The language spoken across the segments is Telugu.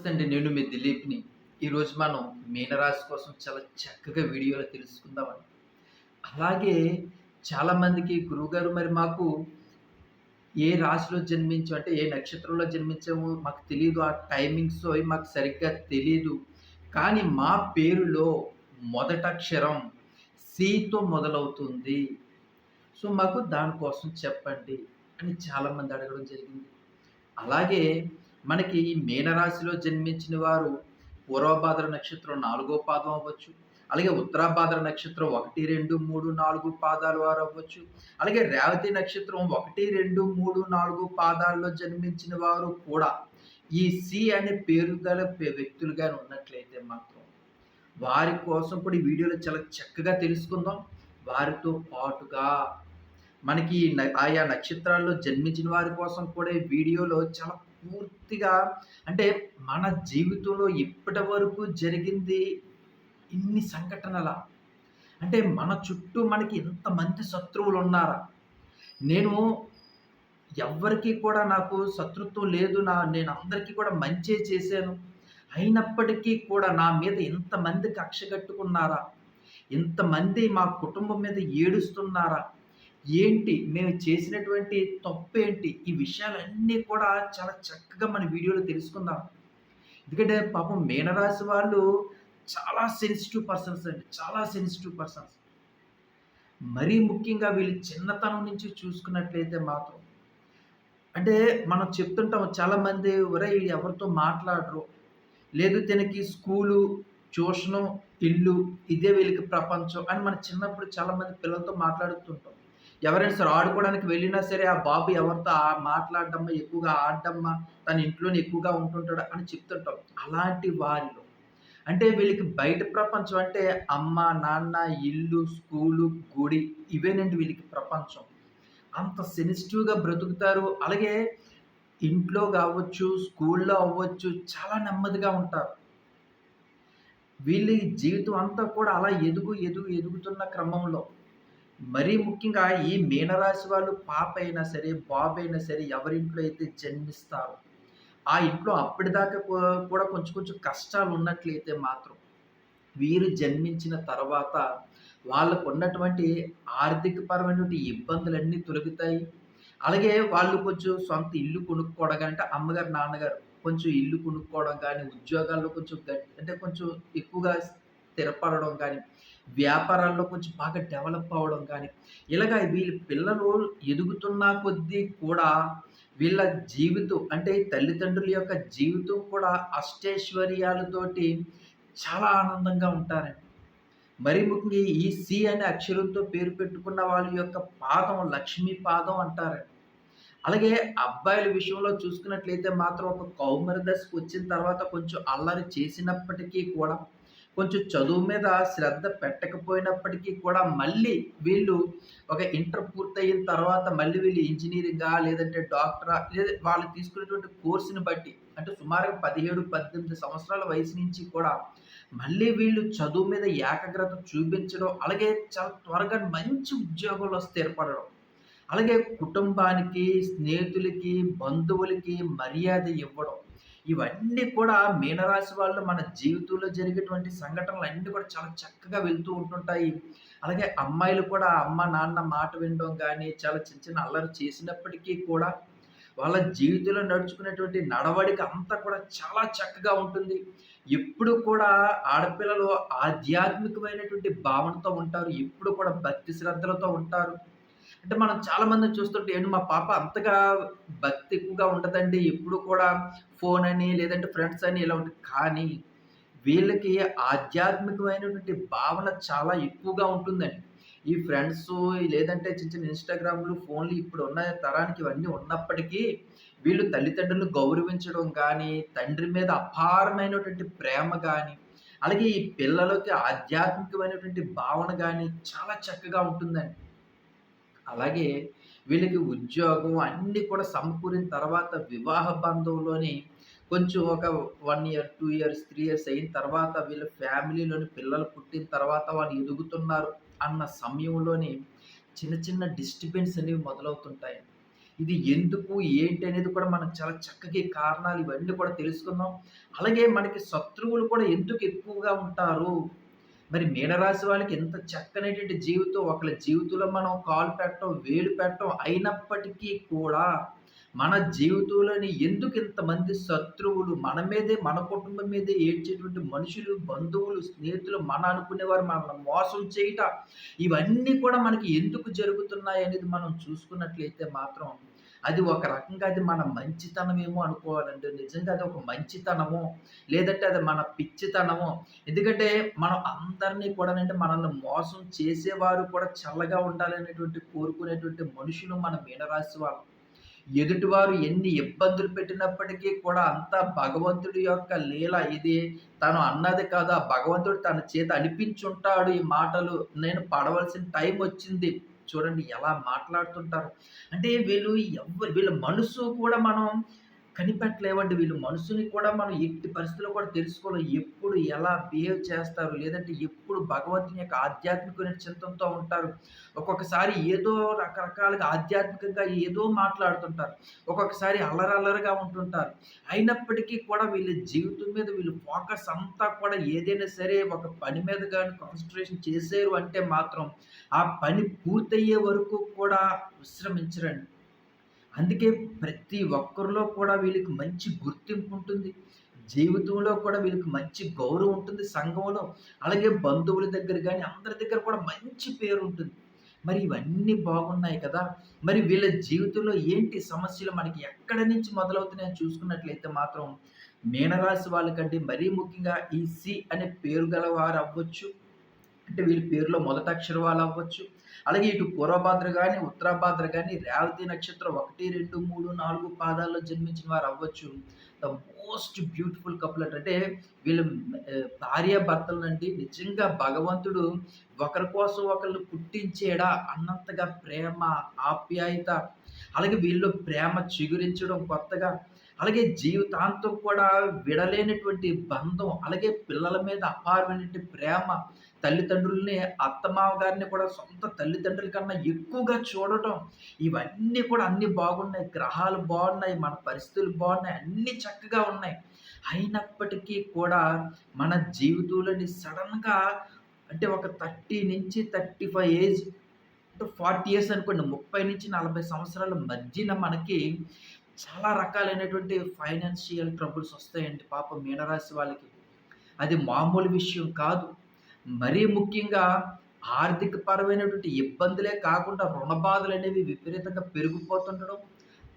నమస్తే నేను మీ దిలీప్ని. ఈరోజు మనం మీనరాశి కోసం చాలా చక్కగా వీడియోలో తెలుసుకుందామని అలాగే చాలామందికి గురువుగారు మరి మాకు ఏ రాశిలో జన్మించాం అంటే ఏ నక్షత్రంలో జన్మించామో మాకు తెలియదు ఆ టైమింగ్స్ అవి మాకు సరిగ్గా తెలియదు కానీ మా పేరులో మొదట అక్షరం సితో మొదలవుతుంది. సో మాకు దానికోసం చెప్పండి అని చాలామంది అడగడం జరిగింది. అలాగే మనకి ఈ మీనరాశిలో జన్మించిన వారు పూర్వభాద్ర నక్షత్రం నాలుగో పాదం అవ్వచ్చు. అలాగే ఉత్తరాభాద్ర నక్షత్రం ఒకటి రెండు మూడు నాలుగు పాదాల వారు అవ్వచ్చు. అలాగే రేవతి నక్షత్రం ఒకటి రెండు మూడు నాలుగు పాదాల్లో జన్మించిన వారు కూడా ఈ సి అనే పేరు గల వ్యక్తులుగా ఉన్నట్లయితే మాత్రం వారి కోసం కూడా ఈ వీడియోలో చాలా చక్కగా తెలుసుకుందాం. వారితో పాటుగా మనకి ఆయా నక్షత్రాల్లో జన్మించిన వారి కోసం కూడా ఈ వీడియోలో చాలా పూర్తిగా అంటే మన జీవితంలో ఇప్పటి వరకు జరిగింది ఇన్ని సంఘటనల. అంటే మన చుట్టూ మనకి ఎంతమంది శత్రువులు ఉన్నారా? నేను ఎవ్వరికీ కూడా నాకు శత్రుత్వం లేదు. నా నేను అందరికీ కూడా మంచే చేశాను. అయినప్పటికీ కూడా నా మీద ఇంతమంది కక్ష కట్టుకున్నారా? ఇంతమంది మా కుటుంబం మీద ఏడుస్తున్నారా? ఏంటి? మేము చేసినటువంటి తప్పు ఏంటి ఈ విషయాలన్నీ కూడా చాలా చక్కగా మన వీడియోలో తెలుసుకుందాం. ఎందుకంటే పాపం మీనరాశి వాళ్ళు చాలా సెన్సిటివ్ పర్సన్స్ అండి. చాలా సెన్సిటివ్ పర్సన్స్ మరీ ముఖ్యంగా వీళ్ళు చిన్నతనం నుంచి చూసుకున్నట్లయితే మాత్రం. అంటే మనం చెప్తుంటాం చాలామంది ఒరే వీళ్ళు ఎవరితో మాట్లాడరు? లేదు తనకి స్కూలు ట్యూషను ఇల్లు ఇదే వీళ్ళకి ప్రపంచం అని మన చిన్నప్పుడు చాలామంది పిల్లలతో మాట్లాడుతుంటాం. ఎవరైనా సరే ఆడుకోవడానికి వెళ్ళినా సరే ఆ బాబు ఎవరితో మాట్లాడడమ్మా ఎక్కువగా ఆడడమ్మా తన ఇంట్లోనే ఎక్కువగా ఉంటుంటాడు అని చెప్తుంటాం. అలాంటి వారిలో అంటే వీళ్ళకి బయట ప్రపంచం అంటే అమ్మ నాన్న ఇల్లు స్కూలు గుడి ఇవేనండి వీళ్ళకి ప్రపంచం. అంత సెన్సిటివ్గా బ్రతుకుతారు. అలాగే ఇంట్లో కావచ్చు స్కూల్లో అవ్వచ్చు చాలా నెమ్మదిగా ఉంటారు. వీళ్ళ జీవితం అంతా కూడా అలా ఎదుగు ఎదుగు ఎదుగుతున్న క్రమంలో మరీ ముఖ్యంగా ఈ మీనరాశి వాళ్ళు పాప అయినా సరే బాబు అయినా సరే ఎవరింట్లో అయితే జన్మిస్తారో ఆ ఇంట్లో అప్పటిదాకా కూడా కొంచెం కొంచెం కష్టాలు ఉన్నట్లయితే మాత్రం వీరు జన్మించిన తర్వాత వాళ్ళకు ఉన్నటువంటి ఆర్థిక పరమైనటువంటి ఇబ్బందులన్నీ తొలగుతాయి. అలాగే వాళ్ళు కొంచెం సొంత ఇల్లు కొనుక్కోవడం కానీ అంటే అమ్మగారు నాన్నగారు కొంచెం ఇల్లు కొనుక్కోవడం కానీ ఉద్యోగాల్లో కొంచెం అంటే కొంచెం ఎక్కువగా స్థిరపడడం కానీ వ్యాపారాల్లో కొంచెం బాగా డెవలప్ అవ్వడం కానీ ఇలాగ వీళ్ళ పిల్లలు ఎదుగుతున్న కొద్దీ కూడా వీళ్ళ జీవితం అంటే తల్లిదండ్రుల యొక్క జీవితం కూడా అష్టైశ్వర్యాలతోటి చాలా ఆనందంగా ఉంటారండి. మరి ముఖ్యంగా ఈ సి అనే అక్షరంతో పేరు పెట్టుకున్న వాళ్ళ యొక్క పాదం లక్ష్మీ పాదం అంటారండి. అలాగే అబ్బాయిల విషయంలో చూసుకున్నట్లయితే మాత్రం ఒక కౌమార దశకు వచ్చిన తర్వాత కొంచెం అల్లరి చేసినప్పటికీ కూడా కొంచెం చదువు మీద శ్రద్ధ పెట్టకపోయినప్పటికీ కూడా మళ్ళీ వీళ్ళు ఒక ఇంటర్ పూర్తయిన తర్వాత మళ్ళీ వీళ్ళు ఇంజనీరింగా లేదంటే డాక్టరా లేదా వాళ్ళు తీసుకునేటువంటి కోర్సుని బట్టి అంటే సుమారుగా పదిహేడు పద్దెనిమిది సంవత్సరాల వయసు నుంచి కూడా మళ్ళీ వీళ్ళు చదువు మీద ఏకాగ్రత చూపించడం అలాగే చాలా త్వరగా మంచి ఉద్యోగంలో స్థిరపడడం అలాగే కుటుంబానికి స్నేహితులకి బంధువులకి మర్యాద ఇవ్వడం. ఇవన్నీ కూడా మీనరాశి వాళ్ళు మన జీవితంలో జరిగేటువంటి సంఘటనలు అన్నీ కూడా చాలా చక్కగా వెళ్తూ ఉంటుంటాయి. అలాగే అమ్మాయిలు కూడా అమ్మ నాన్న మాట వినడం కానీ చాలా చిన్న చిన్న అల్లరి చేసినప్పటికీ కూడా వాళ్ళ జీవితంలో నడుచుకునేటువంటి నడవడిక అంతా కూడా చాలా చక్కగా ఉంటుంది. ఎప్పుడు కూడా ఆడపిల్లలు ఆధ్యాత్మికమైనటువంటి భావనతో ఉంటారు. ఎప్పుడు కూడా భక్తి శ్రద్ధలతో ఉంటారు. అంటే మనం చాలా మందిని చూస్తుంటే ఏంటి మా పాప అంతగా భక్తి ఎక్కువగా ఉండదండి. ఎప్పుడు కూడా ఫోన్ అని లేదంటే ఫ్రెండ్స్ అని ఇలా ఉంటుంది. కానీ వీళ్ళకి ఆధ్యాత్మికమైనటువంటి భావన చాలా ఎక్కువగా ఉంటుందండి. ఈ ఫ్రెండ్స్ లేదంటే చిన్న చిన్న ఇన్స్టాగ్రామ్లు ఫోన్లు ఇప్పుడు ఉన్న తరానికి ఇవన్నీ ఉన్నప్పటికీ వీళ్ళు తల్లిదండ్రులను గౌరవించడం కానీ తండ్రి మీద అపారమైనటువంటి ప్రేమ కానీ అలాగే ఈ పిల్లలకి ఆధ్యాత్మికమైనటువంటి భావన కానీ చాలా చక్కగా ఉంటుందండి. అలాగే వీళ్ళకి ఉద్యోగం అన్నీ కూడా సమకూరిన తర్వాత వివాహ బంధంలోని కొంచెం ఒక one year two years three years అయిన తర్వాత వీళ్ళ ఫ్యామిలీలోని పిల్లలు పుట్టిన తర్వాత వాళ్ళు ఎదుగుతున్నారు అన్న సమయంలోని చిన్న చిన్న డిస్టర్బెన్స్ అనేవి మొదలవుతుంటాయి. ఇది ఎందుకు ఏంటి అనేది కూడా మనం చాలా చక్కగా కారణాలు ఇవన్నీ కూడా తెలుసుకుందాం. అలాగే మనకి శత్రువులు కూడా ఎందుకు ఎక్కువగా ఉంటారు? మరి మీనరాశి వాళ్ళకి ఎంత చక్కనటువంటి జీవితం ఒకళ్ళ జీవితంలో మనం కాలు పెట్టడం వేలు పెట్టడం అయినప్పటికీ కూడా మన జీవితంలోని ఎందుకు ఇంతమంది శత్రువులు మన మీదే మన కుటుంబం మీదే ఏడ్చేటువంటి మనుషులు బంధువులు స్నేహితులు మన అనుకునేవారు మనల్ని మోసం చేయట ఇవన్నీ కూడా మనకి ఎందుకు జరుగుతున్నాయి అనేది మనం చూసుకున్నట్లయితే మాత్రం అది ఒక రకంగా అది మన మంచితనమేమో అనుకోవాలండి నిజంగా అది ఒక మంచితనము లేదంటే అది మన పిచ్చితనము. ఎందుకంటే మనం అందరినీ కూడా అంటే మనల్ని మోసం చేసేవారు కూడా చల్లగా ఉండాలనేటువంటి కోరుకునేటువంటి మనుషులు మన మీనరాశి వాళ్ళు. ఎదుటివారు ఎన్ని ఇబ్బందులు పెట్టినప్పటికీ కూడా అంతా భగవంతుడి యొక్క లీల ఇది. తను అన్నది కాదు ఆ భగవంతుడు తన చేత అనిపించుంటాడు ఈ మాటలు. నేను పడవలసిన టైం వచ్చింది. చూడండి ఎలా మాట్లాడుతుంటారు. అంటే వీళ్ళు ఎవ్వరు వీళ్ళ మనసు కూడా మనం కనిపెట్టలేవండి వీళ్ళు మనసుని కూడా మనం ఎట్టి పరిస్థితుల్లో కూడా తెలుసుకోవాలి ఎప్పుడు ఎలా బిహేవ్ చేస్తారు? లేదంటే ఎప్పుడు భగవంతుని యొక్క ఆధ్యాత్మికమైన చింతనతో ఉంటారు. ఒక్కొక్కసారి ఏదో రకరకాలుగా ఆధ్యాత్మికంగా ఏదో మాట్లాడుతుంటారు. ఒక్కొక్కసారి అల్లరల్లరిగా ఉంటుంటారు. అయినప్పటికీ కూడా వీళ్ళ జీవితం మీద వీళ్ళు ఫోకస్ అంతా కూడా ఏదైనా సరే ఒక పని మీద కానీ కాన్సన్ట్రేషన్ చేశారు అంటే మాత్రం ఆ పని పూర్తయ్యే వరకు కూడా విశ్రమించరండి. అందుకే ప్రతి ఒక్కరిలో కూడా వీళ్ళకి మంచి గుర్తింపు ఉంటుంది. జీవితంలో కూడా వీళ్ళకి మంచి గౌరవం ఉంటుంది సంఘంలో. అలాగే బంధువుల దగ్గర కానీ అందరి దగ్గర కూడా మంచి పేరు ఉంటుంది మరి ఇవన్నీ బాగున్నాయి కదా! మరి వీళ్ళ జీవితంలో ఏంటి సమస్యలు మనకి ఎక్కడి నుంచి మొదలవుతున్నాయని చూసుకున్నట్లయితే మాత్రం, మీనరాశి వాళ్ళకంటే మరీ ముఖ్యంగా ఈ సి అనే పేరు గల వారవ్వచ్చు. అంటే వీళ్ళ పేరులో మొదటి అక్షరం వాళ్ళవ్వచ్చు. అలాగే ఇటు పూర్వభాద్ర కానీ ఉత్తరాభాద్ర కానీ రేవతి నక్షత్రం 1, 2, 3, 4 పాదాల్లో జన్మించిన వారు అవ్వచ్చు. ద మోస్ట్ బ్యూటిఫుల్ కపుల్ అంటే వీళ్ళు భార్య భార్యాభర్తలనండి నిజంగా భగవంతుడు ఒకరి కోసం ఒకళ్ళు పుట్టించేడా అన్నంతగా ప్రేమ, ఆప్యాయత అలాగే వీళ్ళు ప్రేమ చిగురించడం కొత్తగా, అలాగే జీవితాంతం కూడా విడలేనటువంటి బంధం, అలాగే పిల్లల మీద అపారమైనటువంటి ప్రేమ, తల్లిదండ్రుల్ని, అత్తమావ గారిని కూడా సొంత తల్లిదండ్రుల కన్నా ఎక్కువగా చూడటం, ఇవన్నీ కూడా అన్నీ బాగున్నాయి. గ్రహాలు బాగున్నాయి, మన పరిస్థితులు బాగున్నాయి, అన్నీ చక్కగా ఉన్నాయి. అయినప్పటికీ కూడా మన జీవితంలోని సడన్గా అంటే ఒక 30-35 ఏజ్ అంటే 40 ఇయర్స్ అనుకోండి. 30-40 సంవత్సరాల మధ్యన మనకి చాలా రకాలైనటువంటి ఫైనాన్షియల్ ట్రబుల్స్ వస్తాయండి పాపం మీనరాశి వాళ్ళకి. అది మామూలు విషయం కాదు. మరీ ముఖ్యంగా ఆర్థిక పరమైనటువంటి ఇబ్బందులే కాకుండా రుణ బాధలనేవి విపరీతంగా పెరిగిపోతుండడం,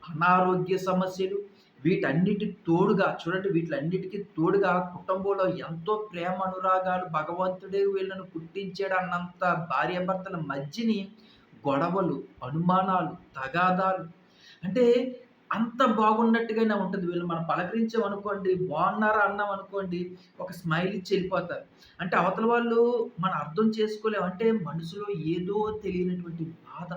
అనారోగ్య సమస్యలు వీటన్నిటికి తోడుగా చూడండి వీటిలన్నిటికి తోడుగా కుటుంబంలో ఎంతో ప్రేమ అనురాగాలు భగవంతుడే వీళ్ళను పుట్టించాడన్నంత భార్యాభర్తల మధ్యని గొడవలు, అనుమానాలు, తగాదాలు. అంటే అంత బాగున్నట్టుగానే ఉంటుంది వీళ్ళు మనం పలకరించామనుకోండి, బాగున్నారా అన్నాం అనుకోండి ఒక స్మైల్ ఇచ్చి వెళ్ళిపోతారు అంటే అవతల వాళ్ళు మనం అర్థం చేసుకోలేం. అంటే మనసులో ఏదో తెలియనటువంటి బాధ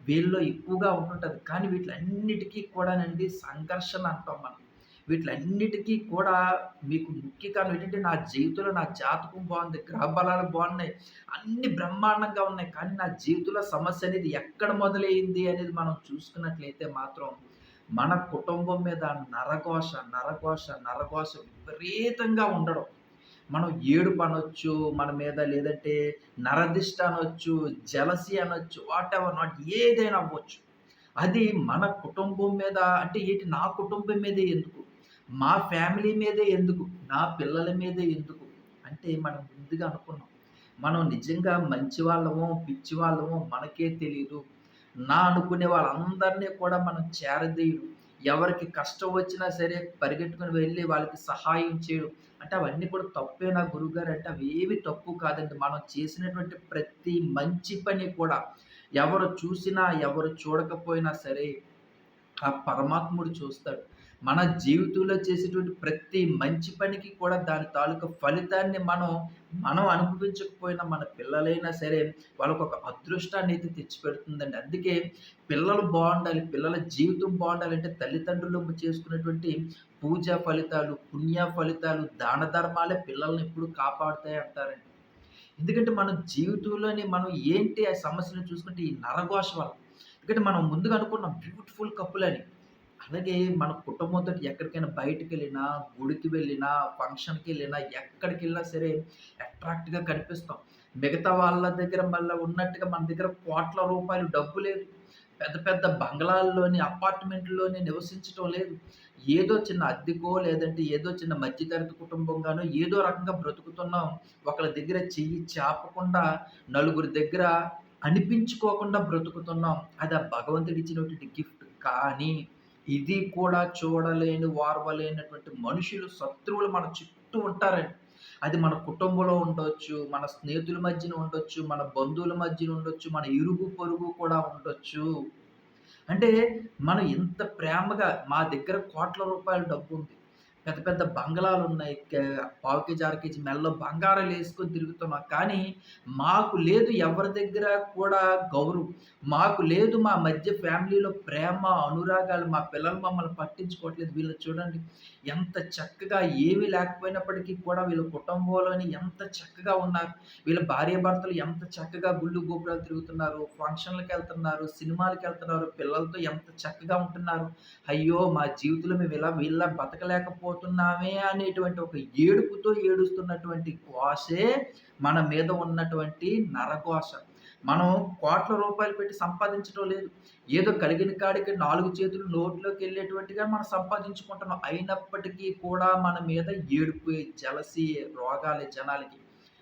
వీళ్ళలో ఎక్కువగా ఉంటుంటుంది కానీ వీటిలన్నిటికీ కూడానండి సంఘర్షణ అంటాం మనం. వీటిలన్నిటికీ కూడా మీకు ముఖ్య కారణం ఏంటంటే, నా జీవితంలో నా జాతకం బాగుంది గ్రహ బలాలు బాగున్నాయి అన్ని బ్రహ్మాండంగా ఉన్నాయి. కానీ నా జీవితంలో సమస్య అనేది ఎక్కడ మొదలైంది అనేది మనం చూసుకున్నట్లయితే మాత్రం, మన కుటుంబం మీద నరఘోష, నరఘోష, నరఘోష విపరీతంగా ఉండడం. మనం ఏడుపనొచ్చు మన మీద లేదంటే నరదిష్ట అనొచ్చు, జలసి అనొచ్చు, వాటెవర్ నాట్ ఏదైనా అవ్వచ్చు. అది మన కుటుంబం మీద అంటే ఏంటి నా కుటుంబం మీదే ఎందుకు? మా ఫ్యామిలీ మీదే ఎందుకు? నా పిల్లల మీదే ఎందుకు? అంటే మనం ముందుగా అనుకున్నాం. మనం నిజంగా మంచి వాళ్ళమో, పిచ్చి వాళ్ళమో మనకే తెలియదు నా అనుకునే వాళ్ళందరిని కూడా మనం చేరదీయడం. ఎవరికి కష్టం వచ్చినా సరే పరిగెట్టుకుని వెళ్ళి వాళ్ళకి సహాయం చేయడం. అంటే అవన్నీ కూడా తప్పేనా గురువుగారు అంటే అవి ఏవి తప్పు కాదండి. మనం చేసినటువంటి ప్రతి మంచి పని కూడా ఎవరు చూసినా, ఎవరు చూడకపోయినా సరే ఆ పరమాత్ముడు చూస్తాడు. మన జీవితంలో చేసేటువంటి ప్రతి మంచి పనికి కూడా దాని తాలూకా ఫలితాన్ని మనం, మనం అనుభవించకపోయినా మన పిల్లలైనా సరే వాళ్ళకు ఒక అదృష్టాన్ని అయితే తెచ్చిపెడుతుందండి. అందుకే పిల్లలు బాగుండాలి పిల్లల జీవితం బాగుండాలంటే తల్లిదండ్రులు చేసుకున్నటువంటి పూజా ఫలితాలు, పుణ్య ఫలితాలు, దాన ధర్మాలే పిల్లల్ని ఎప్పుడు కాపాడుతాయి అంటారండి. ఎందుకంటే మన జీవితంలోనే మనం ఏంటి ఆ సమస్యను చూసుకుంటే ఈ నరఘోష వల్ల. ఎందుకంటే మనం ముందుగా అనుకున్నాం బ్యూటిఫుల్ కప్పులని అలాగే మన కుటుంబంతో ఎక్కడికైనా బయటికెళ్ళినా, గుడికి వెళ్ళినా, ఫంక్షన్కి వెళ్ళినా ఎక్కడికెళ్ళినా సరే అట్రాక్ట్‌గా కనిపిస్తాం. మిగతా వాళ్ళ దగ్గర మళ్ళీ ఉన్నట్టుగా మన దగ్గర కోట్ల రూపాయలు డబ్బు లేదు. పెద్ద పెద్ద బంగ్లాల్లోని అపార్ట్మెంట్లోనే నివసించటం లేదు. ఏదో చిన్న అద్దెకో లేదంటే ఏదో చిన్న మధ్య తరగతి కుటుంబంగానో ఏదో రకంగా బ్రతుకుతున్నాం. ఒకళ్ళ దగ్గర చెయ్యి చాపకుండా నలుగురి దగ్గర అనిపించుకోకుండా బ్రతుకుతున్నాం. అది ఆ భగవంతుడిచ్చినటువంటి గిఫ్ట్. కానీ ఇది కూడా చూడలేని, వారవలేనటువంటి మనుషులు, శత్రువులు మన చుట్టూ ఉంటారండి. అది మన కుటుంబంలో ఉండొచ్చు, మన స్నేహితుల మధ్యన ఉండొచ్చు, మన బంధువుల మధ్యన ఉండొచ్చు, మన ఇరుగు పొరుగు కూడా ఉండొచ్చు. అంటే మనం ఇంత ప్రేమగా మా దగ్గర కోట్ల రూపాయల డబ్బుంది. పెద్ద పెద్ద బంగ్లాలు ఉన్నాయి పావు కేజీ, అర కేజీ బంగారాలు వేసుకొని తిరుగుతున్నాం. కానీ మాకు లేదు ఎవరి దగ్గర కూడా గౌరవం. మాకు లేదు మా మధ్య ఫ్యామిలీలో ప్రేమ, అనురాగాలు మా పిల్లలు మమ్మల్ని పట్టించుకోవట్లేదు. వీళ్ళు చూడండి ఎంత చక్కగా ఏమీ లేకపోయినప్పటికీ కూడా వీళ్ళ కుటుంబంలోని ఎంత చక్కగా ఉన్నారు. వీళ్ళ భార్యాభర్తలు ఎంత చక్కగా గుళ్ళు గోపురాలు తిరుగుతున్నారు. ఫంక్షన్లకు వెళ్తున్నారు సినిమాలకు వెళ్తున్నారు పిల్లలతో ఎంత చక్కగా ఉంటున్నారు. అయ్యో! మా జీవితంలో మేము ఇలా వీళ్ళ పోతున్నామే అనేటువంటి ఒక ఏడుపుతో ఏడుస్తున్నటువంటి కోసే మన మీద ఉన్నటువంటి నరకోశ మనం కోట్ల రూపాయలు పెట్టి సంపాదించడం లేదు. ఏదో కలిగిన కాడికి నాలుగు చేతులు నోట్లోకి వెళ్ళేటువంటిగా మనం సంపాదించుకుంటున్నాం. అయినప్పటికీ కూడా మన మీద ఏడుపు జలసి రోగాలే జనాలకి.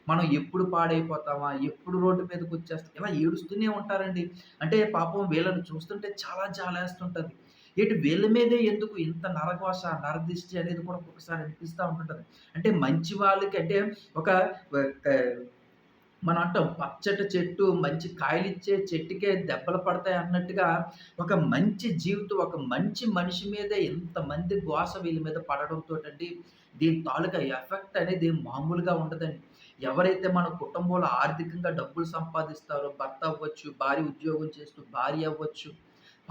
మనం ఎప్పుడు పాడైపోతామా? ఎప్పుడు రోడ్డు మీదకి మీదకొచ్చేస్తాం? ఇలా ఏడుస్తూనే ఉంటారండి. అంటే పాపం వీళ్ళని చూస్తుంటే చాలా జాలేస్తుంటుంది ఇటు వీళ్ళ మీదే ఎందుకు ఇంత నరఘోష, నరదిష్టి అనేది కూడా ఒక్కొక్కసారి అనిపిస్తూ ఉంటుంటుంది అంటే మంచి వాళ్ళకి అంటే ఒక మనం అంటాం పచ్చటి చెట్టు మంచి కాయలిచ్చే చెట్టుకే దెబ్బలు పడతాయి అన్నట్టుగా ఒక మంచి జీవితం, ఒక మంచి మనిషి మీద ఇంతమంది గోస వీళ్ళ మీద పడడంతో అండి దీని తాలూకా ఎఫెక్ట్ అనేది మామూలుగా ఉండదండి. ఎవరైతే మన కుటుంబంలో ఆర్థికంగా డబ్బులు సంపాదిస్తారో భర్త అవ్వచ్చు, భార్య ఉద్యోగం చేస్తూ భార్య అవ్వచ్చు.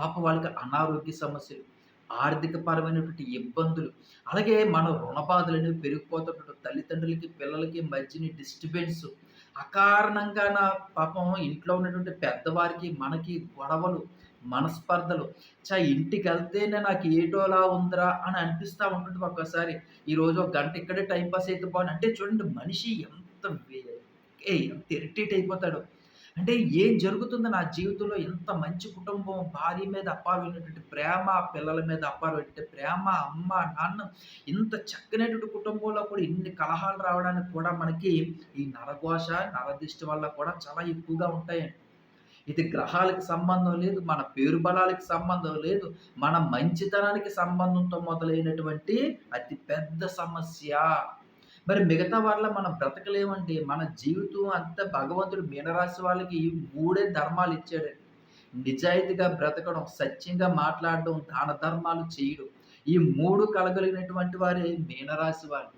పాప వాళ్ళకి అనారోగ్య సమస్యలు, ఆర్థిక పరమైనటువంటి ఇబ్బందులు, అలాగే మన రుణ బాధలనేవి పెరిగిపోతుండటం, తల్లిదండ్రులకి, పిల్లలకి మధ్యని డిస్టర్బెన్స్, నా పాపం ఇంట్లో ఉన్నటువంటి పెద్దవారికి, మనకి గొడవలు, మనస్పర్ధలు. ఛ! ఇంటికెళ్తేనే నాకు ఏటోలా ఉందిరా అని అనిపిస్తూ ఉంటుంది ఒక్కోసారి. ఈరోజు ఒక గంట ఇక్కడే టైంపాస్ పాస్ అయితే బాగుంది అంటే చూడండి మనిషి ఎంత వే ఎంత ఇరిటేట్ అయిపోతాడు అంటే ఏం జరుగుతుంది నా జీవితంలో ఇంత మంచి కుటుంబం, భార్య మీద అపారమైనటువంటి ప్రేమ, పిల్లల మీద అపారమైనటువంటి ప్రేమ, అమ్మ, నాన్న ఇంత చక్కనటువంటి కుటుంబంలో కూడా ఇన్ని కలహాలు రావడానికి కూడా మనకి ఈ నరఘోష, నరదిష్టి వల్ల కూడా చాలా ఎక్కువగా ఉంటాయండి. ఇది గ్రహాలకి సంబంధం లేదు, మన పేరు బలాలకి సంబంధం లేదు, మన మంచితనానికి సంబంధంతో మొదలైనటువంటి అతి పెద్ద సమస్య. మరి మిగతా వాళ్ళ మనం బ్రతకలేమండి. మన జీవితం అంతా భగవంతుడు మీనరాశి వాళ్ళకి ఈ మూడే ధర్మాలిచ్చాడండి. నిజాయితీగా బ్రతకడం, సత్యంగా మాట్లాడడం, దాన ధర్మాలు చేయడం. ఈ మూడు కలగలిగినటువంటి వారే మీనరాశి వాళ్ళు.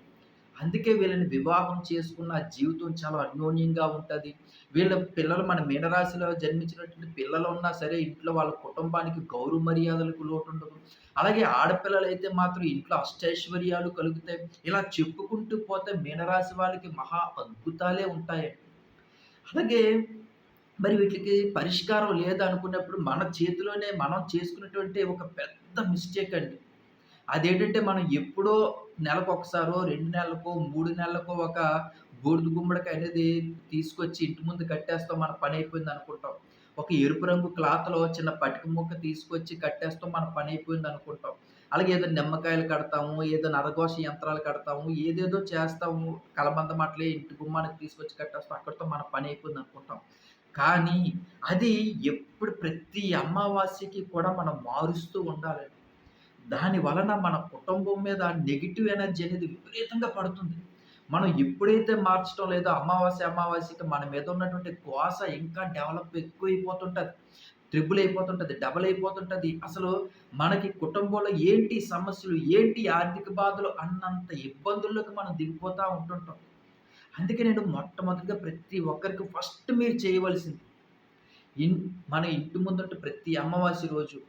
అందుకే వీళ్ళని వివాహం చేసుకున్న జీవితం చాలా అన్యోన్యంగా ఉంటుంది వీళ్ళ పిల్లలు మన మీనరాశిలో జన్మించినటువంటి పిల్లలు ఉన్నా సరే ఇంట్లో వాళ్ళ కుటుంబానికి గౌరవ మర్యాదలకు లోటు ఉండదు అలాగే ఆడపిల్లలైతే మాత్రం ఇంట్లో అష్టైశ్వర్యాలు కలుగుతాయి. ఇలా చెప్పుకుంటూ పోతే మీనరాశి వాళ్ళకి మహా అద్భుతాలే ఉంటాయండి. అలాగే మరి వీటికి పరిష్కారం లేదనుకున్నప్పుడు మన చేతిలోనే మనం చేసుకున్నటువంటి ఒక పెద్ద మిస్టేక్ అండి. అదేంటంటే మనం ఎప్పుడో నెలకు ఒకసారో రెండు నెలలకో, మూడు నెలలకో ఒక బూడిద గుమ్మడికాయ అనేది తీసుకొచ్చి ఇంటి ముందు కట్టేస్తాం మన పని అయిపోయింది అనుకుంటాం ఒక ఎరుపు రంగు క్లాత్‌లో చిన్న పటిక ముక్క తీసుకొచ్చి కట్టేస్తాం మన అనుకుంటాం అలాగే ఏదో నిమ్మకాయలు కడతాము, ఏదో నరఘోష యంత్రాలు కడతాము, ఏదేదో చేస్తాము. కలబంద మాటలే ఇంటి గుమ్మానికి తీసుకొచ్చి కట్టేస్తాం. అక్కడితో మన అనుకుంటాం కానీ అది ఎప్పుడు ప్రతి అమావాస్యకి కూడా మనం మారుస్తూ ఉండాలండి. దాని వలన మన కుటుంబం మీద నెగిటివ్ ఎనర్జీ అనేది విపరీతంగా పడుతుంది. మనం ఎప్పుడైతే మార్చటం లేదో అమావాస్య, అమావాస్యకి మన మీద ఉన్నటువంటి కోస ఇంకా డెవలప్ ఎక్కువైపోతుంటుంది ట్రిపుల్ అయిపోతుంటుంది డబుల్ అయిపోతుంటుంది అసలు మనకి కుటుంబంలో ఏంటి సమస్యలు, ఏంటి ఆర్థిక బాధలు అన్నంత ఇబ్బందుల్లోకి మనం దిగిపోతూ ఉంటుంటాం. అందుకే నేను మొట్టమొదటిగా ప్రతి ఒక్కరికి ఫస్ట్ మీరు చేయవలసింది ఇన్ మన ఇంటి ముందుంటే ప్రతి అమావాస్య రోజు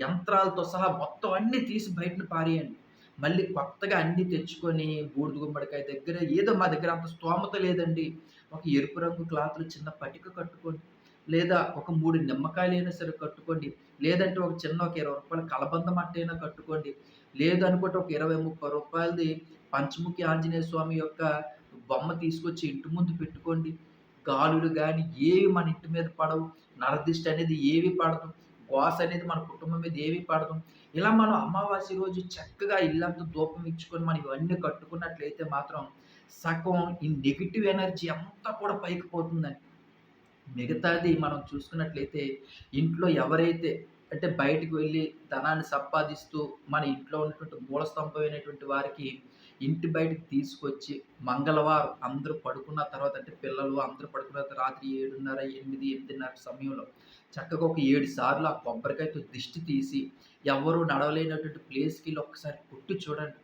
యంత్రాలతో సహా మొత్తం అన్నీ తీసి బయటను పారేయండి. మళ్ళీ కొత్తగా అన్నీ తెచ్చుకొని బూడిద గుమ్మడికాయ దగ్గర ఏదో మా దగ్గర అంత స్తోమత లేదండి. ఒక ఎరుపు రంగు క్లాత్‌లో చిన్న పటిక కట్టుకోండి. లేదా ఒక మూడు నిమ్మకాయలైనా సరే కట్టుకోండి. లేదంటే ఒక చిన్న ఒక ఇరవై రూపాయల కలబంద మట్టైనా కట్టుకోండి. లేదనుకుంటే ఒక ఇరవై ముప్పై రూపాయలది పంచముఖి ఆంజనేయ స్వామి యొక్క బొమ్మ తీసుకొచ్చి ఇంటి ముందు పెట్టుకోండి. గాలులు కానీ ఏవి మన ఇంటి మీద పడవు. నరదిష్టి అనేది ఏవి పడదు. గోస అనేది మన కుటుంబం మీద ఏవి పడదు. ఇలా మనం అమావాస్య రోజు చక్కగా ఇల్లంతా దూపం ఇచ్చుకొని మనం ఇవన్నీ కట్టుకున్నట్లయితే మాత్రం సగం ఈ నెగిటివ్ ఎనర్జీ అంతా కూడా పైకి పోతుందండి. మిగతాది మనం చూసుకున్నట్లయితే ఇంట్లో ఎవరైతే అంటే బయటకు వెళ్ళి ధనాన్ని సంపాదిస్తూ మన ఇంట్లో ఉన్నటువంటి మూల అయినటువంటి వారికి ఇంటి బయటకు తీసుకొచ్చి మంగళవారం అందరూ పడుకున్న తర్వాత అంటే పిల్లలు అందరూ పడుకున్న తర్వాత రాత్రి ఏడున్నర ఎనిమిది ఎనిమిదిన్నర సమయంలో చక్కగా ఒక ఏడు సార్లు ఆ కొబ్బరికాయతో దిష్టి తీసి ఎవరు నడవలేనటువంటి ప్లేస్కి వెళ్ళి ఒక్కసారి కొట్టి చూడండి.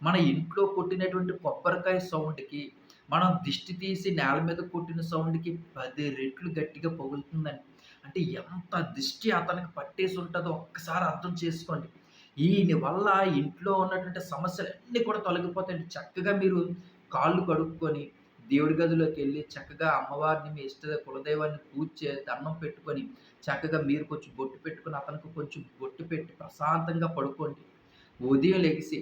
మన ఇంట్లో కొట్టినటువంటి కొబ్బరికాయ సౌండ్కి మనం దిష్టి తీసి నేల మీద కొట్టిన సౌండ్కి పది రెట్లు గట్టిగా పగులుతుందండి. అంటే ఎంత దిష్టి అతనికి పట్టేసి ఉంటుందో ఒక్కసారి అర్థం చేసుకోండి. ఈయన వల్ల ఇంట్లో ఉన్నటువంటి సమస్యలు అన్నీ కూడా తొలగిపోతాయండి. చక్కగా మీరు కాళ్ళు కడుక్కొని దేవుడి గదిలోకి వెళ్ళి చక్కగా అమ్మవారిని మీ ఇష్ట కులదైవాన్ని పూజ చే దండం పెట్టుకొని చక్కగా మీరు కొంచెం బొట్టు పెట్టుకొని అతనికి కొంచెం బొట్టు పెట్టి ప్రశాంతంగా పడుకోండి. ఉదయం లెగిసి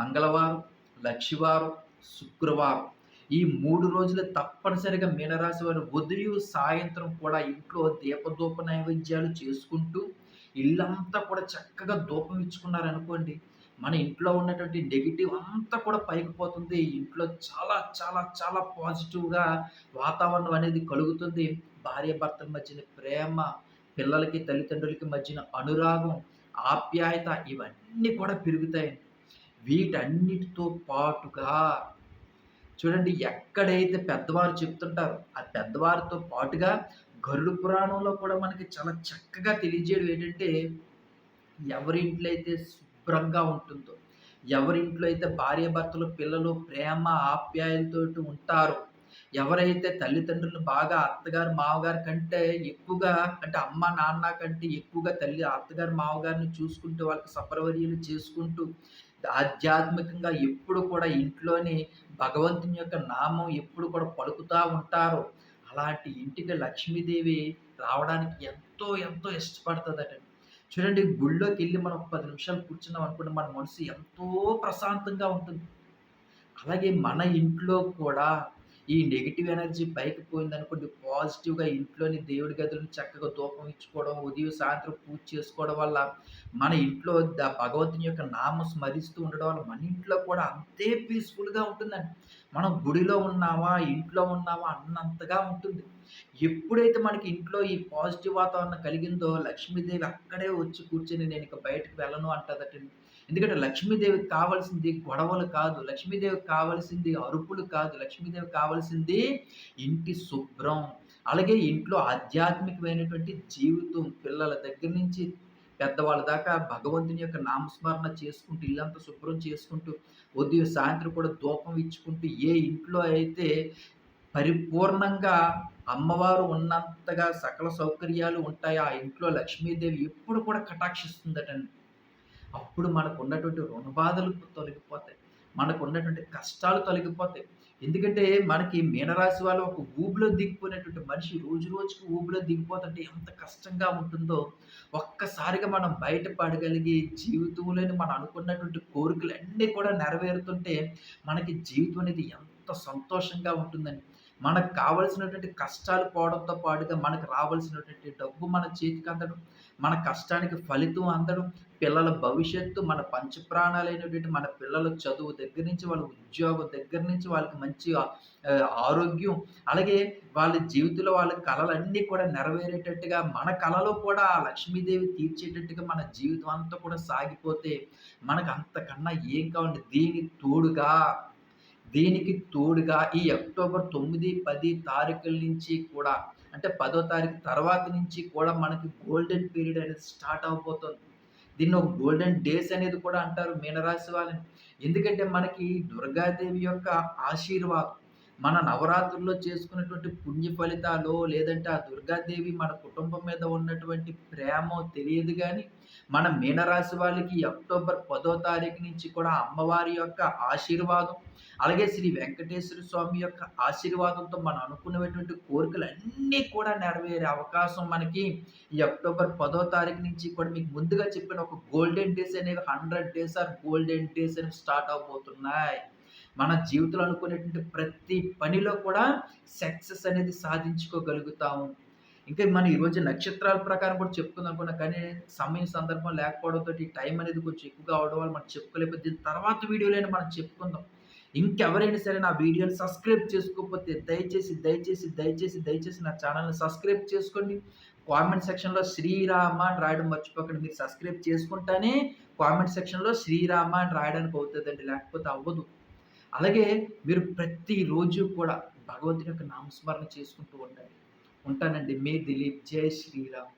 మంగళవారం లక్షివారం శుక్రవారం ఈ మూడు రోజులు తప్పనిసరిగా మీనరాశి వారు ఉదయం సాయంత్రం కూడా ఇంట్లో దీపధూప నైవేద్యాలు చేసుకుంటూ ఇల్లంతా కూడా చక్కగా దూపం ఇచ్చుకున్నారనుకోండి మన ఇంట్లో ఉన్నటువంటి నెగిటివ్ అంతా కూడా పైకి పోతుంది. ఇంట్లో చాలా చాలా చాలా పాజిటివ్గా వాతావరణం అనేది కలుగుతుంది. భార్య భర్తల మధ్యన ప్రేమ పిల్లలకి తల్లిదండ్రులకి మధ్యన అనురాగం ఆప్యాయత ఇవన్నీ కూడా పెరుగుతాయి వీటన్నిటితో పాటుగా చూడండి ఎక్కడైతే పెద్దవారు చెప్తుంటారో ఆ పెద్దవారితో పాటుగా గరుడు పురాణంలో కూడా మనకి చాలా చక్కగా తెలియజేయడం ఏంటంటే ఎవరింట్లో అయితే శుభ్రంగా ఉంటుందో ఎవరింట్లో అయితే భార్యాభర్తలు పిల్లలు ప్రేమ ఆప్యాయలతోటి ఉంటారో ఎవరైతే తల్లిదండ్రులు బాగా అత్తగారు మామగారి కంటే ఎక్కువగా అంటే అమ్మ నాన్న కంటే ఎక్కువగా తల్లి అత్తగారు మామగారిని చూసుకుంటూ వాళ్ళకి సపరవర్యలు చేసుకుంటూ ఆధ్యాత్మికంగా ఎప్పుడు కూడా ఇంట్లోని భగవంతుని యొక్క నామం ఎప్పుడు కూడా పలుకుతూ ఉంటారో అలాంటి ఇంటికి లక్ష్మీదేవి రావడానికి ఎంతో ఎంతో ఇష్టపడుతుందట. చూడండి గుళ్ళోకి వెళ్ళి మనం పది నిమిషాలు కూర్చున్నాం అనుకుంటే మన మనసు ఎంతో ప్రశాంతంగా ఉంటుంది. అలాగే మన ఇంట్లో కూడా ఈ నెగిటివ్ ఎనర్జీ పైకి పోయిందనుకోండి పాజిటివ్గా ఇంట్లోని దేవుడి గదులను చక్కగా దూపం ఇచ్చుకోవడం ఉదయం సాయంత్రం పూజ చేసుకోవడం వల్ల మన ఇంట్లో భగవంతుని యొక్క నామం స్మరిస్తూ ఉండడం వల్ల మన ఇంట్లో కూడా అంతే పీస్ఫుల్గా ఉంటుందండి. మనం గుడిలో ఉన్నామా ఇంట్లో ఉన్నామా అన్నంతగా ఉంటుంది. ఎప్పుడైతే మనకి ఇంట్లో ఈ పాజిటివ్ వాతావరణం కలిగిందో లక్ష్మీదేవి అక్కడే వచ్చి కూర్చొని నేను ఇక బయటకు వెళ్ళను అంటదటండి. ఎందుకంటే లక్ష్మీదేవికి కావాల్సింది గొడవలు కాదు లక్ష్మీదేవికి కావాల్సింది అరుపులు కాదు లక్ష్మీదేవికి కావాల్సింది ఇంటి శుభ్రం అలాగే ఇంట్లో ఆధ్యాత్మికమైనటువంటి జీవితం పిల్లల దగ్గర నుంచి పెద్దవాళ్ళ దాకా భగవంతుని యొక్క నామస్మరణ చేసుకుంటూ ఇల్లంతా శుభ్రం చేసుకుంటూ ఉదయం సాయంత్రం కూడా ధూపం ఇచ్చుకుంటూ ఏ ఇంట్లో అయితే పరిపూర్ణంగా అమ్మవారు ఉన్నంతగా సకల సౌకర్యాలు ఉంటాయి ఆ ఇంట్లో లక్ష్మీదేవి ఎప్పుడు కూడా కటాక్షిస్తుందటండి. అప్పుడు మనకు ఉన్నటువంటి రుణబాధలు తొలగిపోతాయి. మనకు ఉన్నటువంటి కష్టాలు తొలగిపోతాయి. ఎందుకంటే మనకి మీనరాశి వాళ్ళు ఒక ఊబిలో దిగిపోయినటువంటి మనిషి రోజు రోజుకి ఊబిలో దిగిపోతుంటే ఎంత కష్టంగా ఉంటుందో ఒక్కసారిగా మనం బయటపడగలిగి జీవితంలోని మనం అనుకున్నటువంటి కోరికలు అన్నీ కూడా నెరవేరుతుంటే మనకి జీవితం అనేది ఎంత సంతోషంగా ఉంటుందని. మనకు కావలసినటువంటి కష్టాలు పోవడంతో పాటుగా మనకు రావాల్సినటువంటి డబ్బు మన చేతికి అందడం మన కష్టానికి ఫలితం అందడం పిల్లల భవిష్యత్తు మన పంచప్రాణాలైనటువంటి మన పిల్లల చదువు దగ్గర నుంచి వాళ్ళ ఉద్యోగం దగ్గర నుంచి వాళ్ళకి మంచి ఆరోగ్యం అలాగే వాళ్ళ జీవితంలో వాళ్ళ కళలన్నీ కూడా నెరవేరేటట్టుగా మన కళలో కూడా ఆ లక్ష్మీదేవి తీర్చేటట్టుగా మన జీవితం అంతా కూడా సాగిపోతే మనకు అంతకన్నా ఏం కావాలి? దీని తోడుగా దీనికి తోడుగా ఈ అక్టోబర్ తొమ్మిది పది తారీఖుల నుంచి కూడా అంటే పదో తారీఖు తర్వాత నుంచి కూడా మనకి గోల్డెన్ పీరియడ్ అనేది స్టార్ట్ అవబోతుంది. దీన్ని ఒక గోల్డెన్ డేస్ అనేది కూడా అంటారు మీనరాశి వాళ్ళని. ఎందుకంటే మనకి దుర్గాదేవి యొక్క ఆశీర్వాదం మన నవరాత్రుల్లో చేసుకున్నటువంటి పుణ్య ఫలితాలు లేదంటే ఆ దుర్గాదేవి మన కుటుంబం మీద ఉన్నటువంటి ప్రేమ తెలియదు కానీ మన మీనరాశి వాళ్ళకి అక్టోబర్ పదో తారీఖు నుంచి కూడా అమ్మవారి యొక్క ఆశీర్వాదం అలాగే శ్రీ వెంకటేశ్వర స్వామి యొక్క ఆశీర్వాదంతో మనం అనుకున్నటువంటి కోరికలు అన్నీ కూడా నెరవేరే అవకాశం మనకి ఈ అక్టోబర్ పదో తారీఖు నుంచి కూడా మీకు ముందుగా చెప్పిన ఒక గోల్డెన్ డేస్ అనేవి hundred days or golden days అనేవి స్టార్ట్ అవబోతున్నాయి. మన జీవితంలో అనుకునేటువంటి ప్రతి పనిలో కూడా సక్సెస్ అనేది సాధించుకోగలుగుతాము. ఇంకా మనం ఈరోజు నక్షత్రాల ప్రకారం కూడా చెప్పుకుందాం అనుకున్నా కానీ సమయం సందర్భం లేకపోవడంతో టైం అనేది కొంచెం ఎక్కువగా అవడం వల్ల మనం చెప్పుకోలేకపోతే దీని తర్వాత వీడియోలైనా మనం చెప్పుకుందాం. ఇంకెవరైనా సరే నా వీడియోని సబ్స్క్రైబ్ చేసుకోకపోతే దయచేసి దయచేసి దయచేసి దయచేసి నా ఛానల్ని సబ్స్క్రైబ్ చేసుకోండి. కామెంట్ సెక్షన్లో శ్రీరామ అని రాయడం మర్చిపోకండి. మీరు సబ్స్క్రైబ్ చేసుకుంటానే కామెంట్ సెక్షన్లో శ్రీరామ అని రాయడానికి అవుతుందండి లేకపోతే అవ్వదు. అలాగే మీరు ప్రతిరోజు కూడా భగవంతుని యొక్క నామస్మరణ చేసుకుంటూ ఉండండి. ఉంటానండి. మీ దిలీప్. జై శ్రీరామ్.